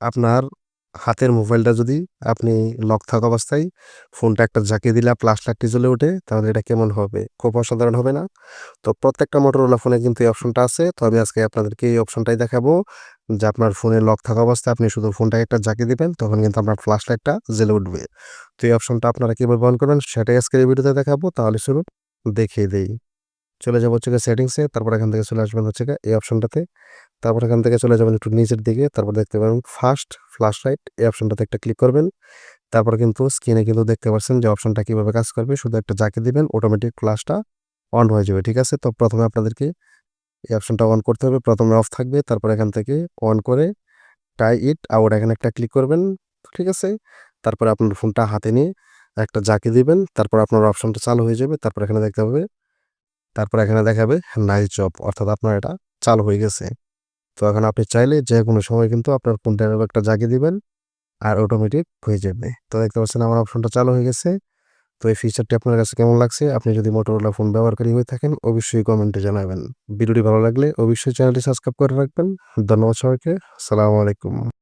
আপনার হাতের মোবাইলটা যদি আপনি লক থাকা অবস্থায় ফোনটা একটা ঝাঁকিয়ে দিলে ফ্ল্যাশ লাইটটি জ্বলে ওঠে, তাহলে এটা কেমন হবে? খুব অসাধারণ হবে না? তো প্রত্যেকটা Motorola ফোনে কিন্তু এই অপশনটা আছে। তো আমি আজকে আপনাদেরকে এই অপশনটাই দেখাবো যে আপনার ফোনে লক থাকা অবস্থায় আপনি শুধু ফোনটাকে একটা ঝাঁকিয়ে দিবেন, তখন কিন্তু আপনার ফ্ল্যাশ লাইটটা জ্বলে উঠবে। তো এই অপশনটা আপনারা কীভাবে অন করবেন, সেটাই আজকের এই ভিডিওতে দেখাবো। তাহলে শুরু, দেখিয়ে দেই। চলে যাব হচ্ছে সেটিংসে তারপর এখান থেকে চলে আসবেন হচ্ছে এই অপশনটাতে। তারপর এখান থেকে চলে যাবেন একটু নিচের দিকে, তারপর দেখতে পাবেন ফার্স্ট ফ্ল্যাশ লাইট এই অপশনটাতে একটা ক্লিক করবেন। তারপর কিন্তু স্ক্রিনে কিন্তু দেখতে পাচ্ছেন যে অপশনটা কীভাবে কাজ করবে। শুধু একটা ঝাঁকি দিবেন অটোমেটিক ফ্ল্যাশটা অন হয়ে যাবে। ঠিক আছে? তো প্রথমে আপনাদেরকে এই অপশনটা অন করতে হবে। প্রথমে অফ থাকবে, তারপর এখান থেকে অন করে টাই ইট আউট এখানে একটা ক্লিক করবেন। ঠিক আছে? তারপরে আপনার ফোনটা হাতে নিয়ে একটা ঝাঁকি দিবেন। তারপর আপনার অপশনটা চালু হয়ে যাবে। তারপর এখানে দেখতে হবে তারপর এখানে দেখাবে নাইস জব অর্থাৎ আপনার এটা চালু হয়ে গেছে। তো এখন আপনি চাইলে যে কোনো সময় কিন্তু আপনার ফোনটা এভাবে একটা ঝাঁকি দিবেন আর অটোমেটিক হয়ে যাবে। তো দেখতে পাচ্ছেন আমার অপশনটা চালু হয়ে গেছে। তো এই ফিচারটি আপনার কাছে কেমন লাগছে? আপনি যদি Motorola ফোন ব্যবহারকারী হয়ে থাকেন, অবশ্যই কমেন্টে জানাবেন। ভিডিওটি ভালো লাগলে অবশ্যই চ্যানেলটি সাবস্ক্রাইব করে রাখবেন। ধন্যবাদ সবাইকে। আসসালামু আলাইকুম।